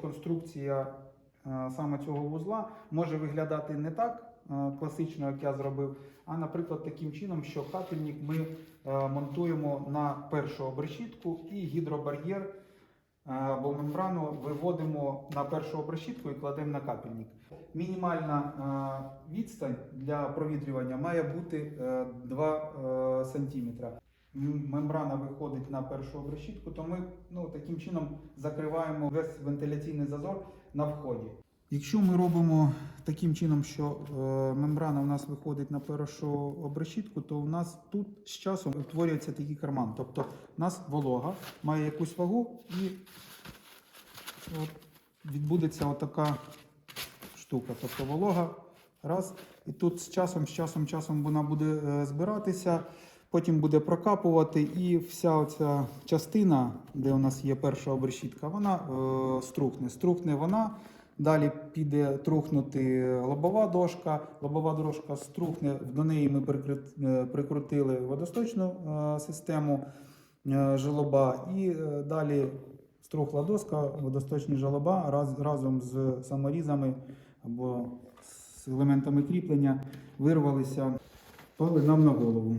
Конструкція е, саме цього вузла може виглядати не так е, класично, як я зробив, а, наприклад, таким чином, що капельник ми е, монтуємо на першу обрешітку і гідробар'єр або мембрану виводимо на першу обрешітку і кладемо на капельник. Мінімальна відстань для провітрювання має бути е, 2 см. Мембрана виходить на першу обрешітку, то ми ну, таким чином закриваємо весь вентиляційний зазор на вході. Якщо ми робимо таким чином, що е, мембрана у нас виходить на першу обрешітку, то у нас тут з часом утворюється такий карман. Тобто у нас волога має якусь вагу і от відбудеться отака штука. Тобто волога раз, і тут з часом, з часом, часом вона буде е, збиратися, потім буде прокапувати, і вся оця частина, де у нас є перша обрешітка, вона е, струхне. Струхне вона. Далі піде трухнути лобова дошка. Лобова дошка струхне. До неї ми е, прикрутили водосточну е, систему е, желоба. І е, далі струхла доска, водосточні желоба раз, разом з саморізами або з елементами кріплення вирвалися, впали нам на голову.